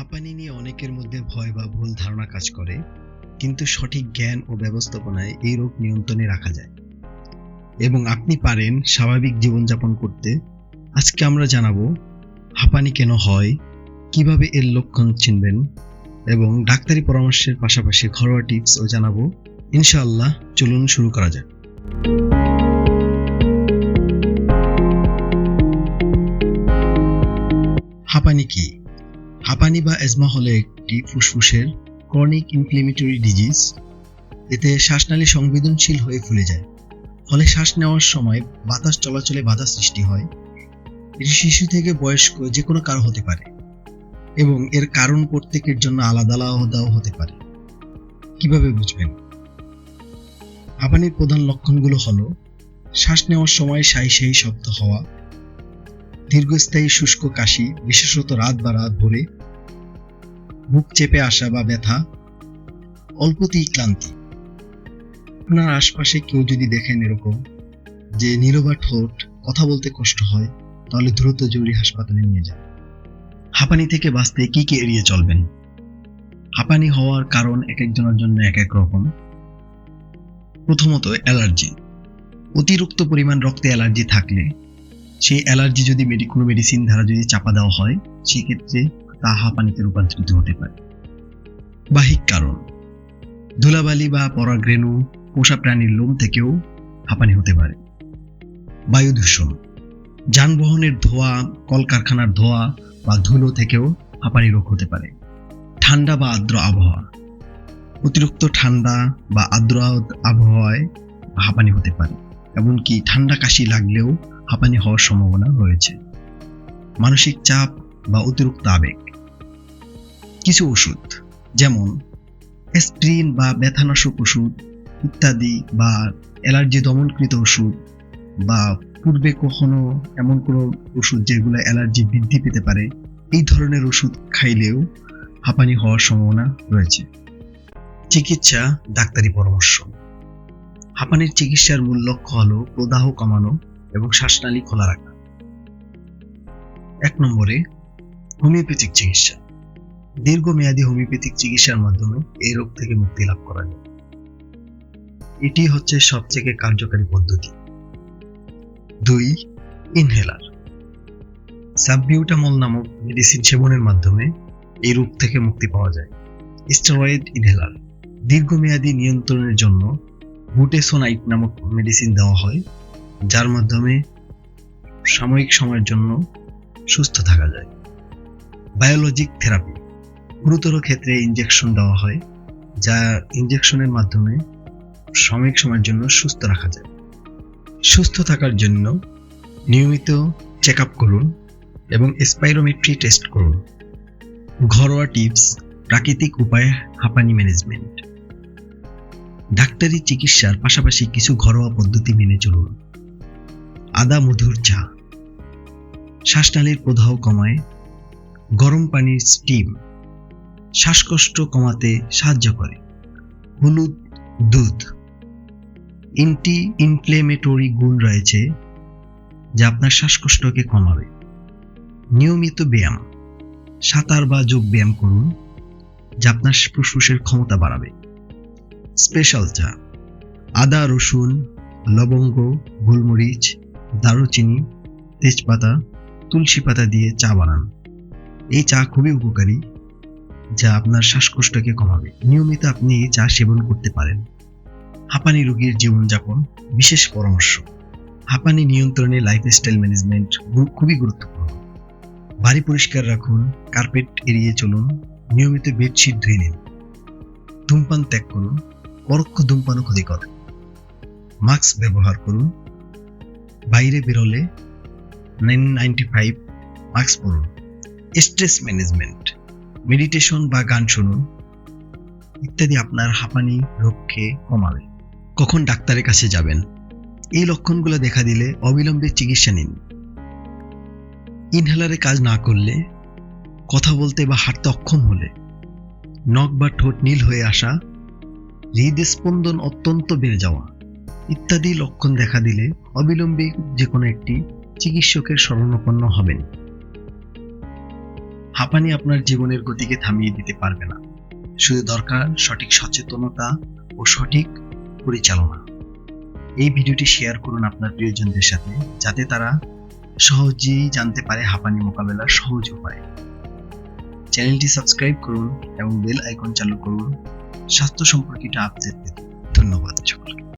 হাঁপানি নিয়ে অনেকের মধ্যে ভয় বা ভুল ধারণা কাজ করে, কিন্তু সঠিক জ্ঞান ও ব্যবস্থাপনায় এই রোগ নিয়ন্ত্রণে রাখা যায়। এবং আপনি পারেন স্বাভাবিক জীবনযাপন করতে। আজকে আমরা জানাব, হাঁপানি কেন হয়, কীভাবে এর লক্ষণ চিনবেন? এবং ডাক্তারি পরামর্শের পাশাপাশি ঘরোয়া টিপসও জানাব। ইনশাআল্লাহ, চলুন শুরু করা যাক। হাঁপানি কি? হাঁপানি বা অ্যাজমা হলো একটি ফুসফুসের ক্রনিক ইনফ্লেমেটরি ডিজিজ এতে শ্বাসনালী সংবেদনশীল হয়ে ফুলে যায়। ফলে শ্বাস নেওয়ার সময় বাতাস চলাচলে বাধা সৃষ্টি হয়। এটি শিশু থেকে বয়স্ক যে কোনো কারও হতে পারে এবং এর কারণ প্রত্যেকের জন্য আলাদা আলাদাও হতে পারে। কীভাবে বুঝবেন? হাঁপানির প্রধান লক্ষণগুলো হলো, শ্বাস নেওয়ার সময় সাই সাই শব্দ হওয়া দীর্ঘস্থায়ী শুষ্ক কাশি, বিশেষত রাত বা রাত ভোরে বুক চেপে আসা বা ব্যথা, অল্পতেই ক্লান্তি। আপনার আশপাশে কেউ যদি দেখেন এরকম যে নীরবা ঠোঁট, কথা বলতে কষ্ট হয়, তাহলে দ্রুত জরুরি হাসপাতালে নিয়ে যান। হাঁপানি থেকে বাঁচতে কি কি এড়িয়ে চলবেন? হাঁপানি হওয়ার কারণ এক একজনের জন্য এক এক রকম। প্রথমত অ্যালার্জি। অতিরিক্ত পরিমাণ রক্তে অ্যালার্জি থাকলে সেই অ্যালার্জি যদি কোনো মেডিসিন দ্বারা যদি চাপা দেওয়া হয় সেক্ষেত্রে তা হাঁপানিতে রূপান্তরিত হতে পারে। বাহিক কারণ, ধুলাবালি বা পরাগরেণু পোষা প্রাণীর লোম থেকেও হাঁপানি হতে পারে। বায়ু দূষণ, যানবাহনের ধোঁয়া, কলকারখানার ধোঁয়া বা ধুলো থেকেও হাঁপানি রোগ হতে পারে। ঠান্ডা বা আর্দ্র আবহাওয়া, অতিরিক্ত ঠান্ডা বা আর্দ্র আবহাওয়ায় হাঁপানি হতে পারে। এমনকি ঠান্ডা কাশি লাগলেও হাঁপানি হওয়ার সম্ভাবনা রয়েছে। মানসিক চাপ বা অতিরিক্ত আবেগ। কিছু ওষুধ, যেমন স্প্রিন বা ব্যথানাশক ওষুধ ইত্যাদি বা অ্যালার্জি দমনকৃত ওষুধ বা পূর্বে কখনো এমন কোনো ওষুধ যেগুলো অ্যালার্জি বৃদ্ধি পেতে পারে, এই ধরনের ওষুধ খাইলেও হাঁপানি হওয়ার সম্ভাবনা রয়েছে। চিকিৎসা, ডাক্তারি পরামর্শ। হাঁপানির চিকিৎসার মূল লক্ষ্য হলো প্রদাহ কমানো এবং শ্বাসনালী খোলা রাখা। এক নম্বরে, হোমিওপ্যাথিক চিকিৎসা। দীর্ঘমেয়াদী হোমিওপ্যাথিক চিকিৎসার মাধ্যমে এই রোগ থেকে মুক্তি লাভ করা যায়। এটি হচ্ছে সবথেকে কার্যকারী পদ্ধতি। দুই, ইনহেলার। সাববিউটামল নামক মেডিসিন সেবনের মাধ্যমে এই রোগ থেকে মুক্তি পাওয়া যায়। Steroid inhaler. দীর্ঘমেয়াদী নিয়ন্ত্রণের জন্য বুটেসোনাইট নামক মেডিসিন দেওয়া হয়। যার মাধ্যমে সাময়িক সময়ের জন্য সুস্থ থাকা যায়। বায়োলজিক থেরাপি গুরুতর ক্ষেত্রে ইনজেকশন দেওয়া হয়, যা ইনজেকশনের মাধ্যমে সাময়িক সময়ের জন্য সুস্থ রাখা যায়। সুস্থ থাকার জন্য নিয়মিত চেক আপ করুন এবং স্পাইরোমেট্রি টেস্ট করুন। ঘরোয়া টিপস প্রাকৃতিক উপায়ে হাঁপানি ম্যানেজমেন্ট ডাক্তারি চিকিৎসার পাশাপাশি কিছু ঘরোয়া পদ্ধতি মেনে চলুন। আদা মধুর চা। শ্বাসনালীর প্রদাহ কমায় গরম পানির স্টিম শ্বাসকষ্ট কমাতে সাহায্য করে। হলুদ দুধ। ইনটি ইনফ্লেমেটরি গুণ রয়েছে যা আপনার শ্বাসকষ্টকে কমাবে। নিয়মিত ব্যায়াম। সাঁতার বা যোগ ব্যায়াম করুন যা আপনার ফুসফুসের ক্ষমতা বাড়াবে। স্পেশাল চা। আদা, রসুন, লবঙ্গ, গোলমরিচ দারুচিনি, তেজপাতা তুলসী পাতা দিয়ে চা বানান। এই চা খুবই উপকারী, যা আপনার শ্বাসকষ্টকে কমাবে। নিয়মিত আপনি এই চা সেবন করতে পারেন। হাঁপানি রোগীর জীবনযাপন, বিশেষ পরামর্শ। হাঁপানি নিয়ন্ত্রণে লাইফস্টাইল ম্যানেজমেন্ট খুবই গুরুত্বপূর্ণ। বাড়ি পরিষ্কার রাখুন কার্পেট এড়িয়ে চলুন, নিয়মিত বেডশিট ধুয়ে নিন। ধূমপান ত্যাগ করুন, পরোক্ষ ধূমপানও ক্ষতিকর। মাস্ক ব্যবহার করুন বাইরে বেরোলে নাইন নাইনটি ফাইভ মাস্ক পরুন স্ট্রেস ম্যানেজমেন্ট মেডিটেশন বা গান শুনুন, ইত্যাদি আপনার হাঁপানি রোগকে কমাবে। কখন ডাক্তারের কাছে যাবেন? এই লক্ষণগুলো দেখা দিলে অবিলম্বে চিকিৎসা নিন। ইনহেলারে কাজ না করলে, কথা বলতে বা হাঁটতে অক্ষম হলে, নখ বা ঠোঁট নীল হয়ে আসা, হৃদস্পন্দন অত্যন্ত বেড়ে যাওয়া ইত্যাদি লক্ষণ দেখা দিলে অবিলম্বে যে কোনো একটি চিকিৎসকের শরণাপন্ন হবেন। হাঁপানি আপনার জীবনের গতিকে থামিয়ে দিতে পারবে না। শুধু দরকার সঠিক সচেতনতা ও সঠিক পরিচালনা। এই ভিডিওটি শেয়ার করুন আপনার প্রিয়জনদের সাথে, যাতে তারা সহজেই জানতে পারে হাঁপানি মোকাবেলার সহজ উপায়। চ্যানেলটি সাবস্ক্রাইব করুন এবং বেল আইকন চালু করুন। স্বাস্থ্য সম্পর্কিত আপডেট পেতে ধন্যবাদ সকলকে।